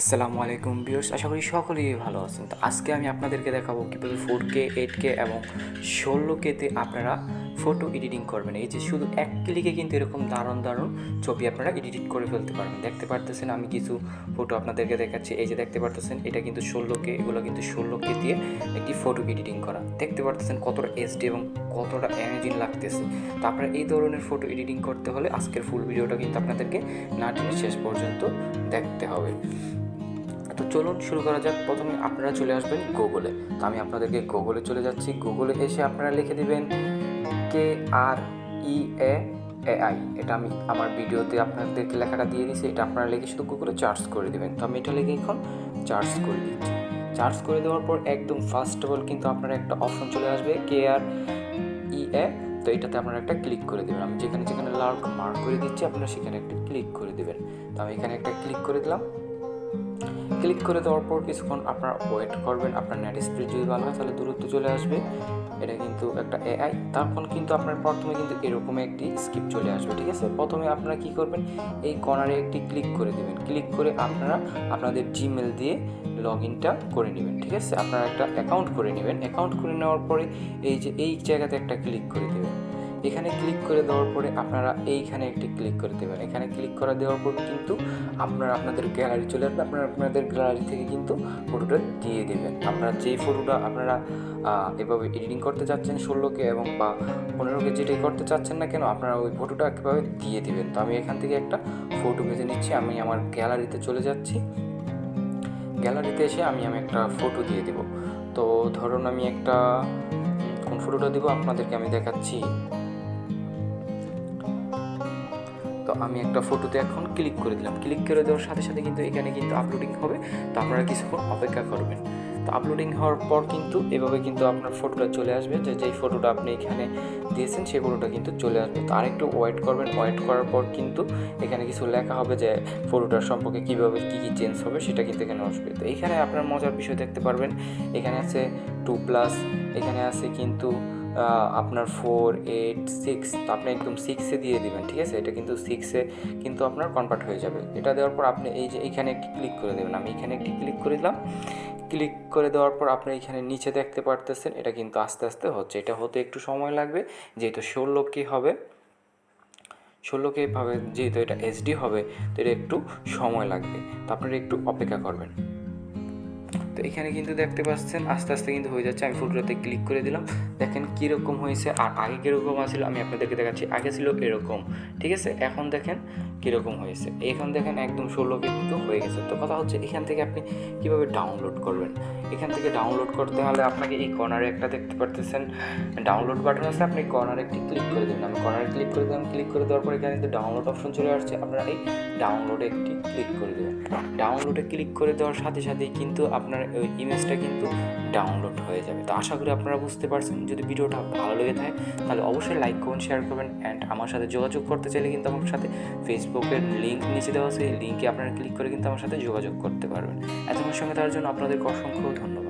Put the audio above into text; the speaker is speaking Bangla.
আসসালামু আলাইকুম বিয়র্স আশা করি সকলেই ভালো আছেন। তো আজকে আমি আপনাদেরকে দেখাবো কীভাবে ফোর কে এইট কে এবং ষোলো কেতে আপনারা ফটো এডিটিং করবেন। এই যে শুধু এক ক্লিকে কিন্তু এরকম দারুণ দারুণ ছবি আপনারা এডিট করে ফেলতে পারবেন। দেখতে পারতেছেন আমি কিছু ফটো আপনাদেরকে দেখাচ্ছি। এই যে দেখতে পারতেছেন, এটা কিন্তু ষোলো কে এগুলো কিন্তু ষোলো কে দিয়ে একটি ফটো এডিটিং করা। দেখতে পারতেছেন কতটা এসডি এবং কতটা অ্যামেজিং লাগতেছে। তো আপনারা এই ধরনের ফটো এডিটিং করতে হলে আজকের ফুল ভিডিওটা কিন্তু আপনাদেরকে না টেনে শেষ পর্যন্ত দেখতে হবে। তো চলুন শুরু করা যাক। প্রথমে আপনারা চলে আসবেন গুগলে তো আমি আপনাদেরকে গুগলে চলে যাচ্ছি। গুগলে এসে আপনারা লিখে দিবেন কে আর ই এ এআই এটা আমি আমার ভিডিওতে আপনাদেরকে লেখাটা দিয়ে দিয়েছি। এটা আপনারা লিখে শুধু গুগলে চার্জ করে দেবেন। তো আমি এটা লিখে এখন চার্জ করে দিচ্ছি। চার্জ করে দেওয়ার পর একদম ফার্স্ট অফ অল কিন্তু আপনার একটা অপশন চলে আসবে কে আর ই এ তো এটাতে আপনারা একটা ক্লিক করে দেবেন। আমি যেখানে যেখানে লাল মার্ক করে দিচ্ছি, আপনারা সেখানে একটা ক্লিক করে দেবেন। তো আমি এখানে একটা ক্লিক করে দিলাম। ক্লিক করে দেওয়ার পর কিছুক্ষণ আপনারা ওয়েট করবেন, আপনার নেট স্পিড যদি ভালো হয় তাহলে দূরত্ব চলে আসবে। এটা কিন্তু একটা এআই তখন কিন্তু আপনার প্রথমে কিন্তু এরকম একটি স্কিপ চলে আসবে, ঠিক আছে? প্রথমে আপনারা কি করবেন? এই কর্নারে একটি ক্লিক করে দেবেন। ক্লিক করে আপনারা আপনাদের জিমেল দিয়ে লগ ইনটা করে নেবেন, ঠিক আছে? আপনারা একটা অ্যাকাউন্ট করে নেবেন। অ্যাকাউন্ট করে নেওয়ার পরে এই যে, এই জায়গাতে একটা ক্লিক করে দেবেন। এখানে ক্লিক করে দেওয়ার পরে আপনারা এইখানে একটি ক্লিক করে দেবেন। এখানে ক্লিক করে দেওয়ার পর কিন্তু আপনারা আপনাদের গ্যালারি চলে আসবে। আপনারা আপনাদের গ্যালারি থেকে কিন্তু ফটোটা দিয়ে দেবেন। আপনারা যেই ফটোটা আপনারা এভাবে এডিটিং করতে চাচ্ছেন ষোলোকে এবং বা পনেরোকে যেটাই করতে চাচ্ছেন না কেন, আপনারা ওই ফটোটা কীভাবে দিয়ে দেবেন। তো আমি এখান থেকে একটা ফটো বেছে নিচ্ছি। আমি আমার গ্যালারিতে চলে যাচ্ছি। গ্যালারিতে এসে আমি আমি একটা ফটো দিয়ে দেব। তো ধরুন আমি একটা কোন ফটোটা দেবো? আপনাদেরকে আমি দেখাচ্ছি। আমি একটা ফটোতে এখন ক্লিক করে দিলাম। ক্লিক করে দেওয়ার সাথে সাথে কিন্তু এখানে কিন্তু আপলোডিং হবে। তো আপনারা কিছুক্ষণ অপেক্ষা করবেন। তো আপলোডিং হওয়ার পর কিন্তু এভাবে কিন্তু আপনার ফটোটা চলে আসবে। যে যেই ফটোটা আপনি এখানে দিয়েছেন, সেই ফটোটা কিন্তু চলে আসবে। তো আরেকটু ওয়েট করবেন। ওয়েট করার পর কিন্তু এখানে কিছু লেখা হবে যে ফটোটার সম্পর্কে কীভাবে কী কী চেঞ্জ হবে, সেটা কিন্তু এখানে আসবে। তো এখানে আপনার মজার বিষয় দেখতে পারবেন। এখানে আছে টু প্লাস এখানে আছে কিন্তু আপনার ফোর এইট সিক্স তো আপনি একদম সিক্সে দিয়ে দিবেন, ঠিক আছে? এটা কিন্তু সিক্সে কিন্তু আপনার কনভার্ট হয়ে যাবে। এটা দেওয়ার পর আপনি এই যে এখানে একটি ক্লিক করে দেবেন। আমি এখানে একটি ক্লিক করে দিলাম। ক্লিক করে দেওয়ার পর আপনি এখানে নিচে দেখতে পারতেছেন, এটা কিন্তু আস্তে আস্তে হচ্ছে। এটা হতে একটু সময় লাগবে, যেহেতু ষোলো কি হবে। ষোলোকে ভাবে যেহেতু এটা এইচডি হবে, তো এটা একটু সময় লাগবে। তো আপনারা একটু অপেক্ষা করবেন। এখানে কিন্তু দেখতে পাচ্ছেন, আস্তে আস্তে কিন্তু হয়ে যাচ্ছে। আমি ফটোটাতে ক্লিক করে দিলাম। দেখেন কীরকম হয়েছে আর আগে কীরকম আছিল, আমি আপনাদেরকে দেখাচ্ছি। আগে ছিল এরকম, ঠিক আছে? এখন দেখেন কীরকম হয়েছে। এখন দেখেন একদম ষোলো কিন্তু হয়ে গেছে। তো কথা হচ্ছে, এখান থেকে আপনি কীভাবে ডাউনলোড করবেন? এখান থেকে ডাউনলোড করতে হলে আপনাকে এই কর্নারে একটা দেখতে পারতেছেন। ডাউনলোড বাটন আছে, আপনি কর্নারে একটি ক্লিক করে দেবেন। আমি কর্নারে ক্লিক করে দিলাম ক্লিক করে দেওয়ার পর এখানে কিন্তু ডাউনলোড অপশন চলে আসছে। আপনারা এই ডাউনলোডে একটি ক্লিক করে দেবেন। ডাউনলোডে ক্লিক করে দেওয়ার সাথে সাথেই কিন্তু আপনার ওই ইমেজটা কিন্তু ডাউনলোড হয়ে যাবে। তো আশা করি আপনারা বুঝতে পারছেন। যদি ভিডিওটা ভালো লেগে থাকে, তাহলে অবশ্যই লাইক করুন শেয়ার করবেন অ্যান্ড আমার সাথে যোগাযোগ করতে চাইলে কিন্তু আমার সাথে ফেসবুকের লিঙ্ক নিচে দেওয়া আছে। এই লিঙ্কে আপনারা ক্লিক করে কিন্তু আমার সাথে যোগাযোগ করতে পারবেন। এতক্ষণ সঙ্গে তার জন্য আপনাদেরকে অসংখ্য ধন্যবাদ।